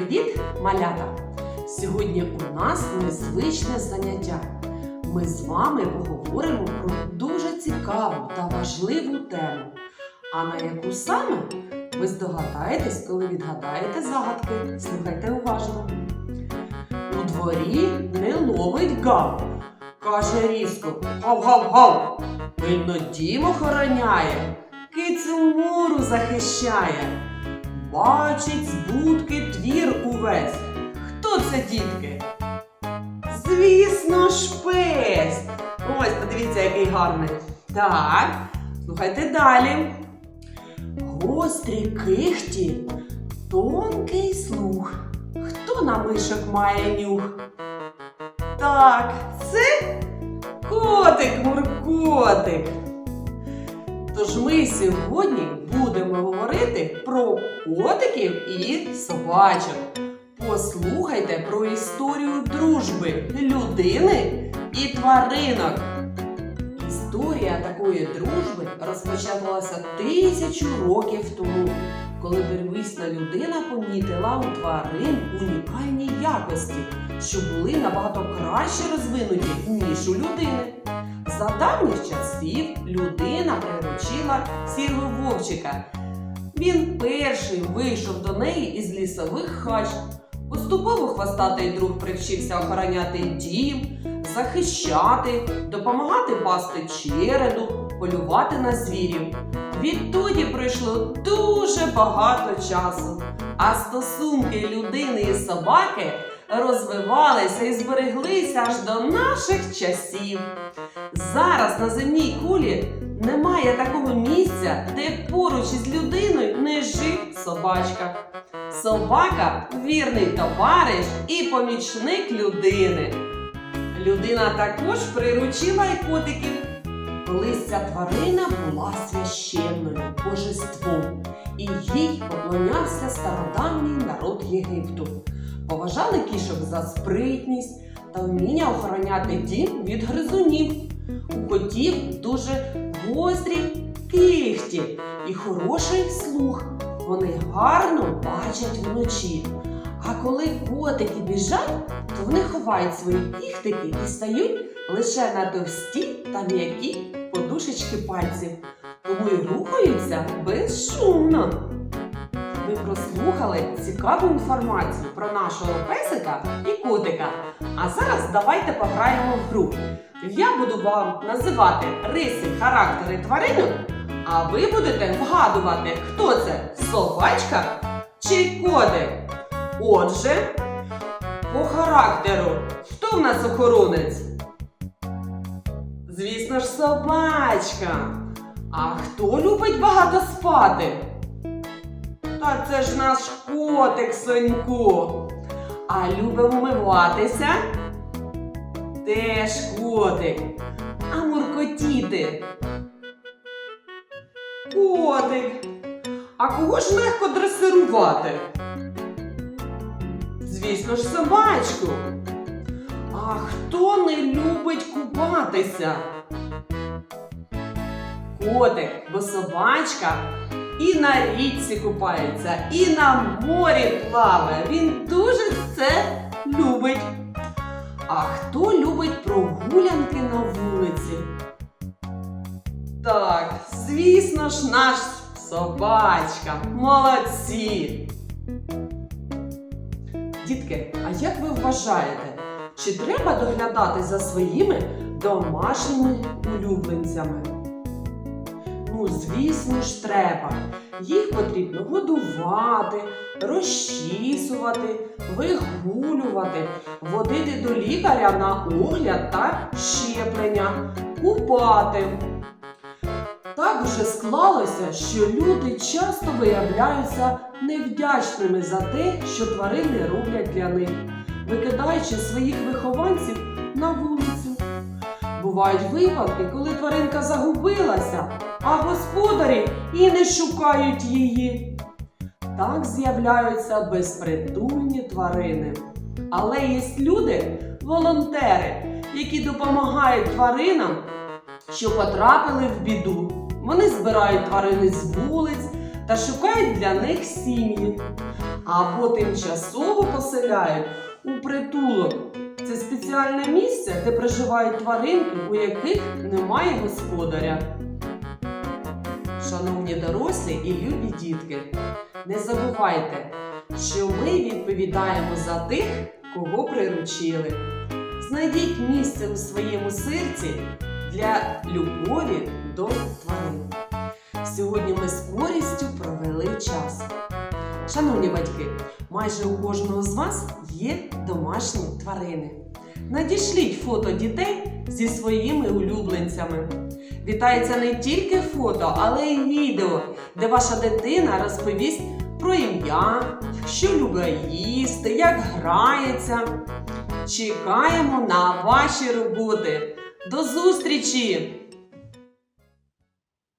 Привіт, малята! Сьогодні у нас незвичне заняття. Ми з вами поговоримо про дуже цікаву та важливу тему. А на яку саме ви здогадаєтесь, коли відгадаєте загадки. Слухайте уважно. У дворі не ловить гав. Каже різко гав-гав-гав. Пильно дім охороняє, кицю муру захищає. Бачить з будки твір увесь. Хто це, дітки? Звісно ж. Ось, подивіться, який гарний. Так, слухайте далі. Гострі кихті, тонкий слух. Хто на мишок має нюх? Так, це котик Муркотик. Тож ми сьогодні будемо говорити про котиків і собачок. Послухайте про історію дружби людини і тваринок. Історія такої дружби розпочалася тисячу років тому, коли первісна людина помітила у тварин унікальні якості, що були набагато краще розвинуті, ніж у людини. За давніх часів людина приручила сірого вовчика. Він перший вийшов до неї із лісових хач. Поступово хвостатий друг привчився охороняти дім, захищати, допомагати пасти череду, полювати на звірів. Відтоді пройшло дуже багато часу, а стосунки людини і собаки розвивалися і збереглися аж до наших часів. Зараз на земній кулі немає такого місця, де поруч із людиною не жив собачка. Собака вірний товариш і помічник людини. Людина також приручила й котиків. Колись ця тварина була священною божеством, і їй поклонявся стародавній народ Єгипту. Поважали кішок за спритність та вміння охороняти дім від гризунів. У котів дуже гострі кихті і хороший слух. Вони гарно бачать вночі. А коли котики біжать, то вони ховають свої кіхтики і стають лише на товсті та м'які подушечки пальців, тому й рухаються безшумно. Ви прослухали цікаву інформацію про нашого песика і котика. А зараз давайте пограємо в гру. Я буду вам називати риси, характери тваринок, а ви будете вгадувати, хто це собачка чи котик. Отже, по характеру, хто в нас охоронець? Звісно ж, собачка. А хто любить багато спати? Та це ж наш котик Сонько. А любить вмиватися? Теж котик. А муркотіти? Котик. А кого ж легко дресирувати? Звісно ж, собачку. А хто не любить купатися? Котик, бо собачка і на річці купається, і на морі плаває. Він дуже це любить. А хто любить прогулянки на вулиці? Так, звісно ж, наш собачка. Молодці! Дітки, а як ви вважаєте, чи треба доглядати за своїми домашніми улюбленцями? Звісно ж, треба. Їх потрібно годувати, розчісувати, вигулювати, водити до лікаря на огляд та щеплення, купати. Так вже склалося, що люди часто виявляються невдячними за те, що тварини роблять для них, викидаючи своїх вихованців на вулицю. Бувають випадки, коли тваринка загубилася, а господарі і не шукають її. Так з'являються безпритульні тварини. Але є люди, волонтери, які допомагають тваринам, що потрапили в біду. Вони збирають тварини з вулиць та шукають для них сім'ї. або тимчасово поселяють у притулок. Спеціальне місце, де проживають тваринки, у яких немає господаря. Шановні дорослі і любі дітки, не забувайте, що ми відповідаємо за тих, кого приручили. Знайдіть місце у своєму серці для любові до тварин. Сьогодні ми з користю провели час. Шановні батьки, майже у кожного з вас є домашні тварини. Надішліть фото дітей зі своїми улюбленцями. Вітається не тільки фото, але й відео, де ваша дитина розповість про ім'я, що любить їсти, як грається. Чекаємо на ваші роботи. До зустрічі!